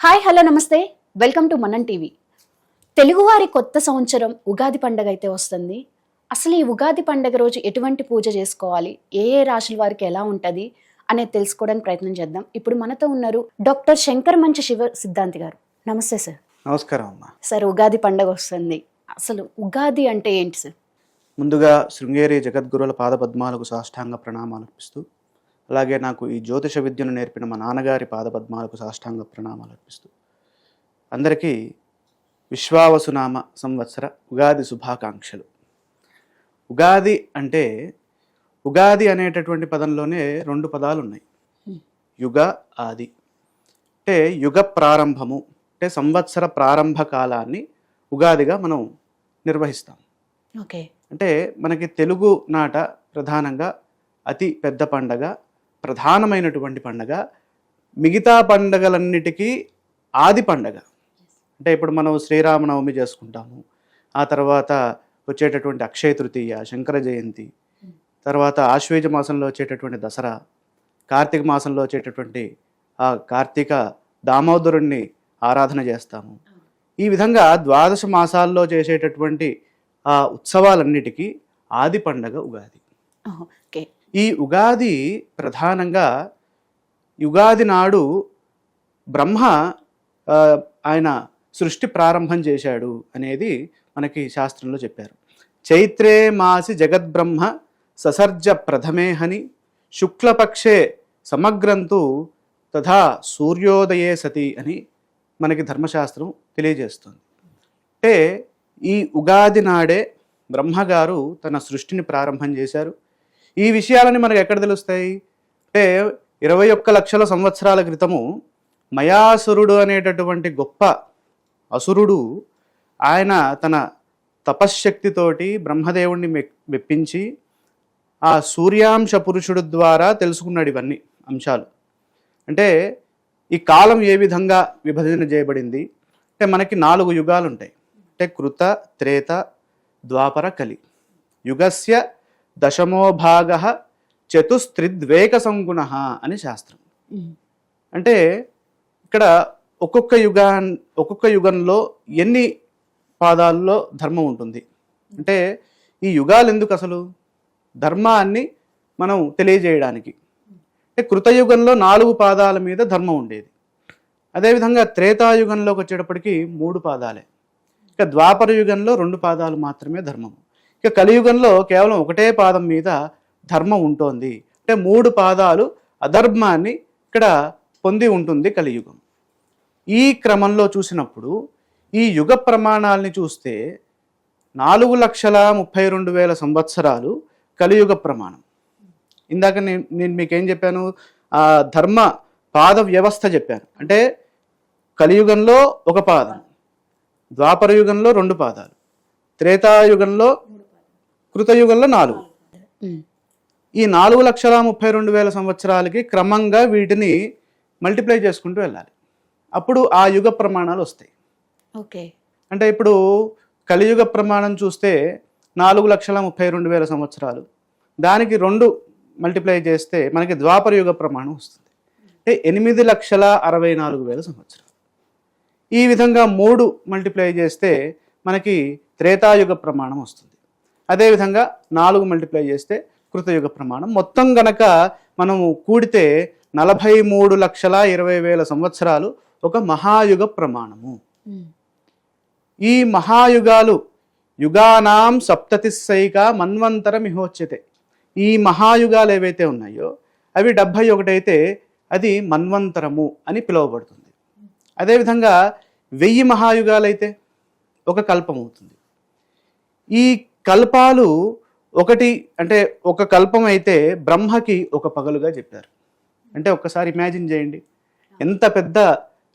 Hi hello నమస్తే. Welcome to Manan TV. తెలుగువారి కొత్త సంవత్సరం ఉగాది పండగ అయితే వస్తుంది. అసలు ఈ ఉగాది పండగ రోజు ఎటువంటి పూజ చేసుకోవాలి? ఏ ఏ రాశుల వారికి ఎలా ఉంటుంది? అనేది తెలుసుకోవడానికి ప్రయత్నం చేద్దాం. ఇప్పుడు మనతో ఉన్నారు డాక్టర్ శంకర్ మంచి శివ సిద్ధాంతి గారు. నమస్తే సార్. నమస్కారం అమ్మ. సార్ ఉగాది పండగ వస్తుంది. అసలు ఉగాది అంటే ఏంటి సార్? ముందుగా శృంగేరి జగద్గురుల పాదపద్మాలకు సాష్టాంగ ప్రణామాలు అర్పిస్తూ అలాగే నాకు ఈ జ్యోతిష విద్యను నేర్పిన మా నాన్నగారి పాదపద్మాలకు సాష్టాంగ ప్రణామాలు అర్పిస్తూ. అందరికీ విశ్వావసునామ సంవత్సర ఉగాది శుభాకాంక్షలు. ఉగాది అంటే ఉగాది అనేటటువంటి పదంలోనే రెండు పదాలు ఉన్నాయి యుగ ఆది. అంటే యుగ ప్రారంభము అంటే సంవత్సర ప్రారంభ కాలాన్ని ఉగాదిగా మనం నిర్వహిస్తాం. ఓకే. అంటే మనకి తెలుగు నాట ప్రధానంగా అతి పెద్ద పండగ ప్రధానమైనటువంటి పండగ. మిగతా పండగలన్నిటికీ ఆది పండగ. అంటే ఇప్పుడు మనం శ్రీరామనవమి చేసుకుంటాము. ఆ తర్వాత వచ్చేటటువంటి అక్షయ తృతీయ శంకర జయంతి. తర్వాత ఆశ్వేజ మాసంలో వచ్చేటటువంటి దసరా. కార్తీక మాసంలో వచ్చేటటువంటి ఆ కార్తీక దామోదరుణ్ణి ఆరాధన చేస్తాము. ఈ విధంగా ద్వాదశ మాసాల్లో చేసేటటువంటి ఆ ఉత్సవాలన్నిటికీ ఆది పండగ ఉగాది. ఓకే. ఈ ఉగాది ప్రధానంగా యుగాది నాడు బ్రహ్మ ఆయన సృష్టి ప్రారంభం చేశాడు అనేది మనకి శాస్త్రంలో చెప్పారు. చైత్రే మాసి జగద్బ్రహ్మ ససర్జ ప్రథమే హని శుక్లపక్షే సమగ్రంతు తథా సూర్యోదయే సతి అని మనకి ధర్మశాస్త్రం తెలియజేస్తుంది. అంటే ఈ ఉగాది నాడే బ్రహ్మగారు తన సృష్టిని ప్రారంభం చేశారు. ఈ విషయాలని మనకు ఎక్కడ తెలుస్తాయి? అంటే ఇరవై ఒక్క లక్షల సంవత్సరాల క్రితము మయాసురుడు అనేటటువంటి గొప్ప అసురుడు ఆయన తన తపశ్శక్తితోటి బ్రహ్మదేవుణ్ణి మె- మెప్పించి ఆ సూర్యాంశ పురుషుడు ద్వారా తెలుసుకున్నాడు ఇవన్నీ అంశాలు. అంటే ఈ కాలం ఏ విధంగా విభజన చేయబడింది? అంటే మనకి నాలుగు యుగాలు ఉంటాయి అంటే కృత త్రేత ద్వాపర కలి. యుగస్య దశమో భాగ చతుస్త్రిద్వేక సంగుణ అని శాస్త్రం. అంటే ఇక్కడ ఒక్కొక్క యుగా ఒక్కొక్క యుగంలో ఎన్ని పాదాల్లో ధర్మం ఉంటుంది? అంటే ఈ యుగాలు ఎందుకు అసలు? ధర్మాన్ని మనం తెలియజేయడానికి. అంటే కృతయుగంలో నాలుగు పాదాల మీద ధర్మం ఉండేది. అదేవిధంగా త్రేతాయుగంలోకి వచ్చేటప్పటికి మూడు పాదాలే. ఇక ద్వాపర యుగంలో రెండు పాదాలు మాత్రమే ధర్మం. ఇక కలియుగంలో కేవలం ఒకటే పాదం మీద ధర్మం ఉంటుంది. అంటే మూడు పాదాలు అధర్మాన్ని ఇక్కడ పొంది ఉంటుంది కలియుగం. ఈ క్రమంలో చూసినప్పుడు ఈ యుగ ప్రమాణాలని చూస్తే నాలుగు లక్షల ముప్పై రెండు వేల సంవత్సరాలు కలియుగ ప్రమాణం. ఇందాక నేను నేను మీకేం చెప్పాను? ఆ ధర్మ పాద వ్యవస్థ చెప్పాను. అంటే కలియుగంలో ఒక పాదం ద్వాపర యుగంలో రెండు పాదాలు త్రేతాయుగంలో కృతయుగంలో నాలుగు. ఈ నాలుగు లక్షల ముప్పై రెండు వేల సంవత్సరాలకి క్రమంగా వీటిని మల్టిప్లై చేసుకుంటూ వెళ్ళాలి. అప్పుడు ఆ యుగ ప్రమాణాలు వస్తాయి. ఓకే. అంటే ఇప్పుడు కలియుగ ప్రమాణం చూస్తే నాలుగు లక్షల ముప్పై రెండు వేల సంవత్సరాలు. దానికి రెండు మల్టిప్లై చేస్తే మనకి ద్వాపర యుగ ప్రమాణం వస్తుంది. అంటే ఎనిమిది లక్షల అరవై నాలుగు వేల సంవత్సరాలు. ఈ విధంగా మూడు మల్టిప్లై చేస్తే మనకి త్రేతాయుగ ప్రమాణం వస్తుంది. అదేవిధంగా నాలుగు మల్టిప్లై చేస్తే కృతయుగ ప్రమాణం. మొత్తం గనక మనము కూడితే నలభై మూడు లక్షల ఇరవై వేల సంవత్సరాలు ఒక మహాయుగ ప్రమాణము. ఈ మహాయుగాలు యుగానాం సప్తతిస్సైక మన్వంతర మిహోచ్యతే ఈ మహాయుగాలు ఏవైతే ఉన్నాయో అవి డెబ్భై ఒకటైతే అది మన్వంతరము అని పిలువబడుతుంది. అదేవిధంగా వెయ్యి మహాయుగాలైతే ఒక కల్పం అవుతుంది ఈ కల్పాలు ఒకటి అంటే ఒక కల్పం అయితే బ్రహ్మకి ఒక పగలుగా చెప్పారు. అంటే ఒక్కసారి ఇమాజిన్ చేయండి. ఎంత పెద్ద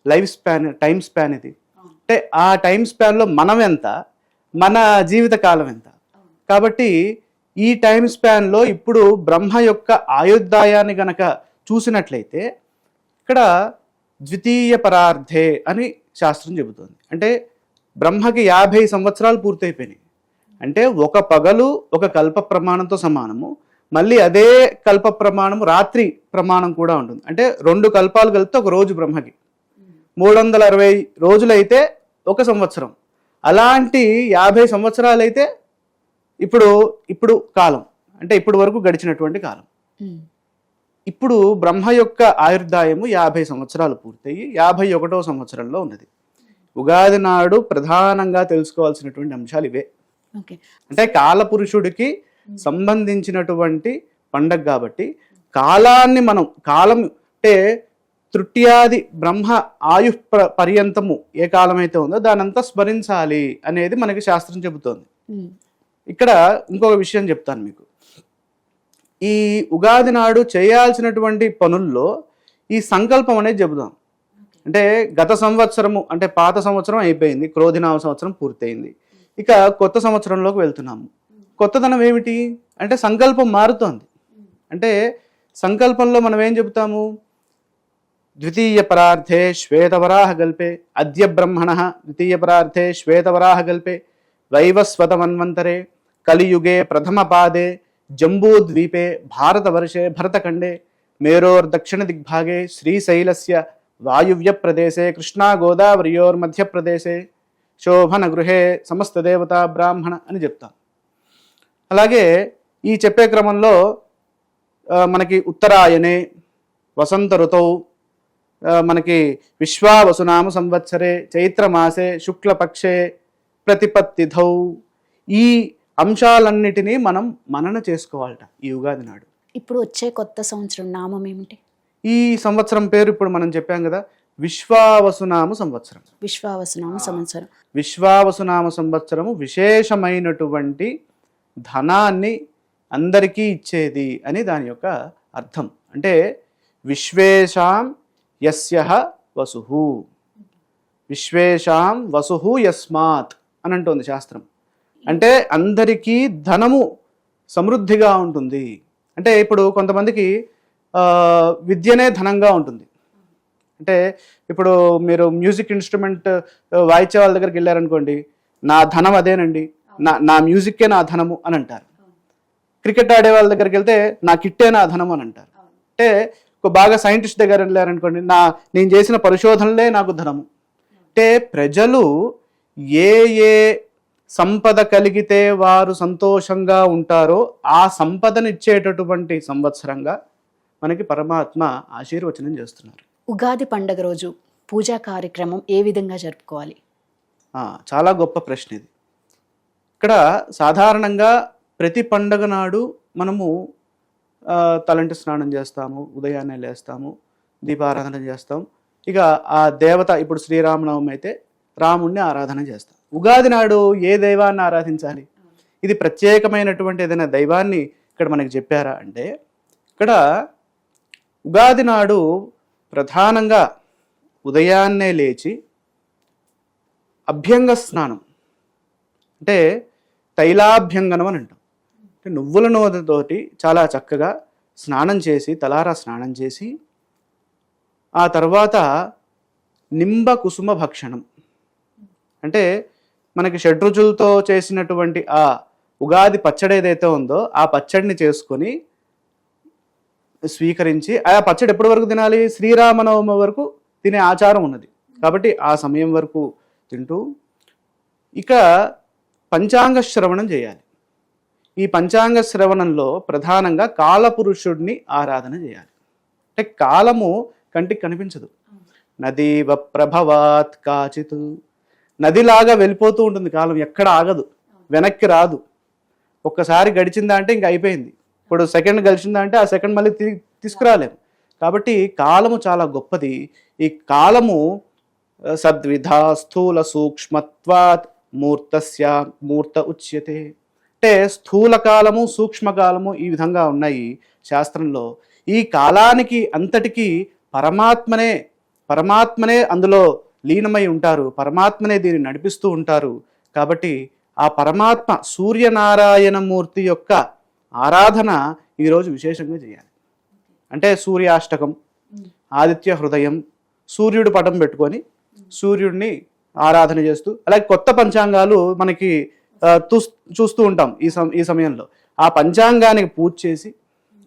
లైఫ్ స్పాన్ టైం స్పాన్ ఇది. అంటే ఆ టైం స్పాన్లో మనం ఎంత? మన జీవిత కాలం ఎంత? కాబట్టి ఈ టైం స్పాన్లో ఇప్పుడు బ్రహ్మ యొక్క ఆయుర్దాయాన్ని గనక చూసినట్లయితే ఇక్కడ ద్వితీయ పరార్థే అని శాస్త్రం చెబుతుంది. అంటే బ్రహ్మకి యాభై సంవత్సరాలు పూర్తయిపోయినాయి. అంటే ఒక పగలు ఒక కల్ప ప్రమాణంతో సమానము. మళ్ళీ అదే కల్ప ప్రమాణం రాత్రి ప్రమాణం కూడా ఉంటుంది. అంటే రెండు కల్పాలు కలిపితే ఒక రోజు బ్రహ్మకి. మూడు వందల అరవై రోజులైతే ఒక సంవత్సరం. అలాంటి యాభై సంవత్సరాలైతే ఇప్పుడు ఇప్పుడు కాలం. అంటే ఇప్పుడు వరకు గడిచినటువంటి కాలం. ఇప్పుడు బ్రహ్మ యొక్క ఆయుర్దాయము యాభై సంవత్సరాలు పూర్తయి యాభై ఒకటో సంవత్సరంలో ఉన్నది. ఉగాది నాడు ప్రధానంగా తెలుసుకోవాల్సినటువంటి అంశాలు ఇవే. అంటే కాలపురుషుడికి సంబంధించినటువంటి పండగ కాబట్టి కాలాన్ని మనం కాలం అంటే తృతీయాది బ్రహ్మ ఆయు ప్ర- పర్యంతము ఏ కాలం అయితే ఉందో దానంతా స్మరించాలి అనేది మనకి శాస్త్రం చెబుతోంది. ఇక్కడ ఇంకొక విషయం చెప్తాను మీకు. ఈ ఉగాది నాడు చేయాల్సినటువంటి పనుల్లో ఈ సంకల్పం అనేది చెబుదాం. అంటే గత సంవత్సరము అంటే పాత సంవత్సరం అయిపోయింది క్రోధినామ సంవత్సరం పూర్తయింది. ఇక కొత్త సంవత్సరంలోకి వెళ్తున్నాము. కొత్తదనం ఏమిటి? అంటే సంకల్పం మారుతోంది. అంటే సంకల్పంలో మనం ఏం చెబుతాము? ద్వితీయ పరార్థే శ్వేతవరాహ గల్పే అద్య బ్రహ్మణ ద్వితీయ పరార్థే శ్వేతవరాహ గల్పే వైవస్వతమన్వంతరే కలియుగే ప్రథమ పాదే జంబూద్వీపే భారతవర్షే భరతఖండే మేరోర్దక్షిణ దిగ్భాగే శ్రీశైలస్య వాయువ్య ప్రదేశే కృష్ణా గోదావరియోర్ మధ్యప్రదేశే శోభన గృహే సమస్త దేవతా బ్రాహ్మణ అని చెప్తాం అలాగే ఈ చెప్పే క్రమంలో మనకి ఉత్తరాయణే వసంత ఋతౌ ఆ, మనకి విశ్వావసునామ సంవత్సరే చైత్రమాసే శుక్లపక్షే ప్రతిపత్తిథౌ ఈ అంశాలన్నిటినీ మనం మనన చేసుకోవాలట ఈ ఉగాది నాడు. ఇప్పుడు వచ్చే కొత్త సంవత్సరం నామం ఏమిటి? ఈ సంవత్సరం పేరు ఇప్పుడు మనం చెప్పాం కదా విశ్వావసునామ సంవత్సరం. విశ్వావసనామ సంవత్సరం. విశ్వావసునామ సంవత్సరము విశేషమైనటువంటి ధనాన్ని అందరికీ ఇచ్చేది అని దాని యొక్క అర్థం. అంటే విశ్వేషాం యస్య వసు విశ్వేషాం వసు యస్మాత్ అని అంటోంది శాస్త్రం. అంటే అందరికీ ధనము సమృద్ధిగా ఉంటుంది. అంటే ఇప్పుడు కొంతమందికి విద్యనే ధనంగా ఉంటుంది. అంటే ఇప్పుడు మీరు మ్యూజిక్ ఇన్స్ట్రుమెంట్ వాయించే వాళ్ళ దగ్గరికి వెళ్ళారనుకోండి నా ధనం అదేనండి. నా నా మ్యూజిక్కే నా ధనము అని అంటారు. క్రికెట్ ఆడే వాళ్ళ దగ్గరికి వెళ్తే నా కిట్టే నా ధనం అని అంటారు. అంటే ఒక బాగా సైంటిస్ట్ దగ్గర వెళ్ళారనుకోండి నా నేను చేసిన పరిశోధనలే నాకు ధనము. అంటే ప్రజలు ఏ ఏ సంపద కలిగితే వారు సంతోషంగా ఉంటారో ఆ సంపదను ఇచ్చేటటువంటి సంవత్సరంగా మనకి పరమాత్మ ఆశీర్వచనం చేస్తున్నారు. ఉగాది పండగ రోజు పూజా కార్యక్రమం ఏ విధంగా జరుపుకోవాలి? చాలా గొప్ప ప్రశ్న ఇది. ఇక్కడ సాధారణంగా ప్రతి పండగ నాడు మనము తలంటి స్నానం చేస్తాము ఉదయాన్నే లేస్తాము దీపారాధన చేస్తాం. ఇక ఆ దేవత ఇప్పుడు శ్రీరామనవమి అయితే రాముణ్ణి ఆరాధన చేస్తాం. ఉగాది నాడు ఏ దైవాన్ని ఆరాధించాలి? ఇది ప్రత్యేకమైనటువంటి ఏదైనా దైవాన్ని ఇక్కడ మనకి చెప్పారా అంటే ఇక్కడ ఉగాది నాడు ప్రధానంగా ఉదయాన్నే లేచి అభ్యంగ స్నానం. అంటే తైలాభ్యంగనం అని అంటాం. అంటే నువ్వుల నూనెతోటి చాలా చక్కగా స్నానం చేసి తలారా స్నానం చేసి ఆ తర్వాత నింబ కుసుమ భక్షణం. అంటే మనకి షడ్రుచులతో చేసినటువంటి ఆ ఉగాది పచ్చడి ఏదైతే ఉందో ఆ పచ్చడిని చేసుకొని స్వీకరించి ఆ పచ్చడి ఎప్పటి వరకు తినాలి? శ్రీరామనవమి వరకు తినే ఆచారం ఉన్నది. కాబట్టి ఆ సమయం వరకు తింటూ ఇక పంచాంగ శ్రవణం చేయాలి. ఈ పంచాంగ శ్రవణంలో ప్రధానంగా కాలపురుషుడిని ఆరాధన చేయాలి. అంటే కాలము కంటికి కనిపించదు. నదీవ ప్రభవాత్ కాచిత్. నదిలాగా వెళ్ళిపోతూ ఉంటుంది కాలం ఎక్కడ ఆగదు వెనక్కి రాదు. ఒక్కసారి గడిచిందా అంటే ఇంక అయిపోయింది. ఇప్పుడు సెకండ్ కలిసిందంటే ఆ సెకండ్ మళ్ళీ తీసుకురాలేము. కాబట్టి కాలము చాలా గొప్పది. ఈ కాలము సద్విధ స్థూల సూక్ష్మత్వాత్ మూర్తస్య మూర్త ఉచ్యతే. అంటే స్థూల కాలము సూక్ష్మకాలము ఈ విధంగా ఉన్నాయి శాస్త్రంలో. ఈ కాలానికి అంతటికీ పరమాత్మనే పరమాత్మనే అందులో లీనమై ఉంటారు. పరమాత్మనే దీన్ని నడిపిస్తూ ఉంటారు. కాబట్టి ఆ పరమాత్మ సూర్యనారాయణమూర్తి యొక్క ఆరాధన ఈరోజు విశేషంగా చేయాలి. అంటే సూర్యాష్టకం ఆదిత్య హృదయం సూర్యుడు పటం పెట్టుకొని సూర్యుడిని ఆరాధన చేస్తూ అలాగే కొత్త పంచాంగాలు మనకి చూస్తూ ఉంటాం ఈ సమ ఈ సమయంలో. ఆ పంచాంగానికి పూజ చేసి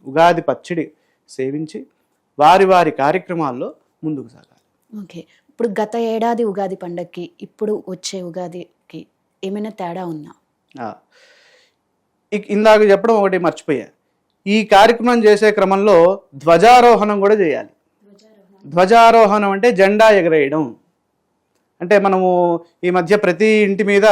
ఉగాది పచ్చడి సేవించి వారి వారి కార్యక్రమాల్లో ముందుకు సాగాలి. ఓకే. ఇప్పుడు గత ఏడాది ఉగాది పండగకి ఇప్పుడు వచ్చే ఉగాదికి ఏమైనా తేడా ఉందా? ఇందాక చెప్పడం ఒకటి మర్చిపోయా. ఈ కార్యక్రమం చేసే క్రమంలో ధ్వజారోహణం కూడా చేయాలి. ధ్వజారోహణం అంటే జెండా ఎగరేయడం. అంటే మనము ఈ మధ్య ప్రతి ఇంటి మీద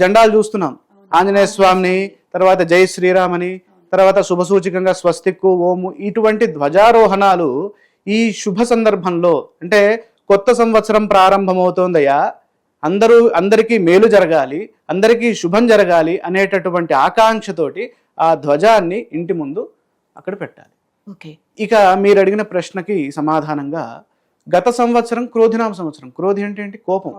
జెండాలు చూస్తున్నాం. ఆంజనేయ స్వామిని తర్వాత జై శ్రీరామ్ అని తర్వాత శుభసూచకంగా స్వస్తిక్కు ఓము ఇటువంటి ధ్వజారోహణాలు ఈ శుభ సందర్భంలో అంటే కొత్త సంవత్సరం ప్రారంభమవుతోందయ్యా. అందరూ అందరికీ మేలు జరగాలి అందరికీ శుభం జరగాలి అనేటటువంటి ఆకాంక్షతోటి ఆ ధ్వజాన్ని ఇంటి ముందు అక్కడ పెట్టాలి. ఓకే. ఇక మీరు అడిగిన ప్రశ్నకి సమాధానంగా గత సంవత్సరం క్రోధినామ సంవత్సరం. క్రోధి అంటే ఏంటి? కోపం.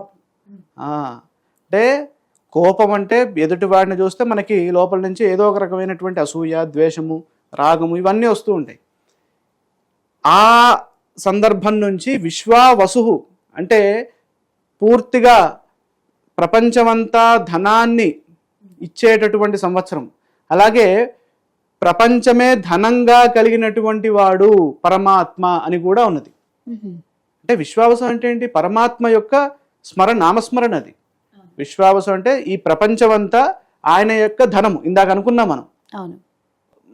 ఆ, అంటే కోపం అంటే ఎదుటి వాడిని చూస్తే మనకి లోపల నుంచి ఏదో ఒక రకమైనటువంటి అసూయ ద్వేషము రాగము ఇవన్నీ వస్తూ ఉంటాయి. ఆ సందర్భం నుంచి విశ్వావసు అంటే పూర్తిగా ప్రపంచమంతా ధనాన్ని ఇచ్చేటటువంటి సంవత్సరం. అలాగే ప్రపంచమే ధనంగా కలిగినటువంటి వాడు పరమాత్మ అని కూడా ఉన్నది. అంటే విశ్వావసం అంటే ఏంటి? పరమాత్మ యొక్క స్మరణ నామస్మరణ అది. విశ్వావసం అంటే ఈ ప్రపంచమంతా ఆయన యొక్క ధనము. ఇందాక అనుకున్నాం మనం.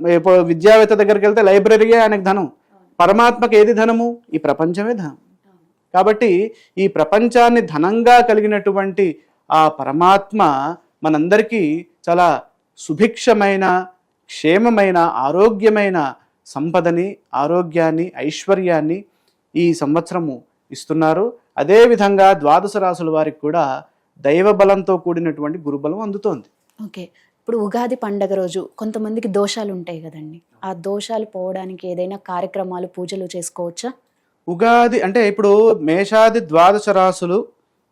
ఇప్పుడు విద్యావేత్త దగ్గరికి వెళ్తే లైబ్రరీయే ఆయనకు ధనం. పరమాత్మకి ఏది ధనము? ఈ ప్రపంచమే ధనం. కాబట్టి ఈ ప్రపంచాన్ని ధనంగా కలిగినటువంటి ఆ పరమాత్మ మనందరికీ చాలా సుభిక్షమైన క్షేమమైన ఆరోగ్యమైన సంపదని ఆరోగ్యాన్ని ఐశ్వర్యాన్ని ఈ సంవత్సరము ఇస్తున్నారు. అదేవిధంగా ద్వాదశ రాసుల వారికి కూడా దైవ బలంతో కూడినటువంటి గురుబలం అందుతోంది. ఓకే. ఇప్పుడు ఉగాది పండగ రోజు కొంతమందికి దోషాలు ఉంటాయి కదండి. ఆ దోషాలు పోవడానికి ఏదైనా కార్యక్రమాలు పూజలు చేసుకోవచ్చా? ఉగాది అంటే ఇప్పుడు మేషాది ద్వాదశ రాసులు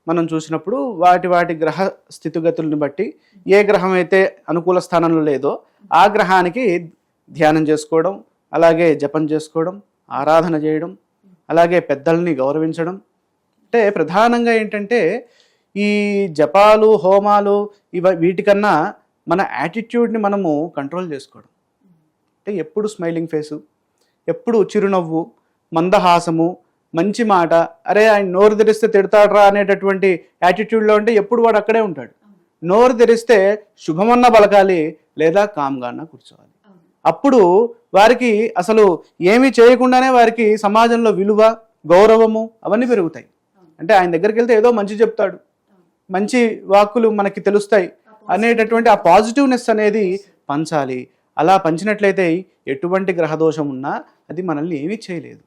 మనం చూసినప్పుడు వాటి వాటి గ్రహ స్థితిగతులను బట్టి ఏ గ్రహం అయితే అనుకూల స్థానంలో లేదో ఆ గ్రహానికి ధ్యానం చేసుకోవడం అలాగే జపం చేసుకోవడం ఆరాధన చేయడం అలాగే పెద్దల్ని గౌరవించడం. అంటే ప్రధానంగా ఏంటంటే ఈ జపాలు హోమాలు ఇవ వీటికన్నా మన యాటిట్యూడ్ని మనము కంట్రోల్ చేసుకోవడం. అంటే ఎప్పుడు స్మైలింగ్ ఫేసు ఎప్పుడు చిరునవ్వు మందహాసము మంచి మాట అరే ఆయన నోరు తెరిస్తే తిడతాడరా అనేటటువంటి యాటిట్యూడ్లో ఉంటే ఎప్పుడు వాడు అక్కడే ఉంటాడు. నోరు తెరిస్తే శుభమన్న పలకాలి లేదా కామ్గాన్న కూర్చోవాలి. అప్పుడు వారికి అసలు ఏమీ చేయకుండానే వారికి సమాజంలో విలువ గౌరవము అవన్నీ పెరుగుతాయి. అంటే ఆయన దగ్గరికి వెళ్తే ఏదో మంచి చెప్తాడు. మంచి వాక్కులు మనకి తెలుస్తాయి అనేటటువంటి ఆ పాజిటివ్నెస్ అనేది పంచాలి. అలా పంచినట్లయితే ఎటువంటి గ్రహదోషం ఉన్నా అది మనల్ని ఏమీ చేయలేదు.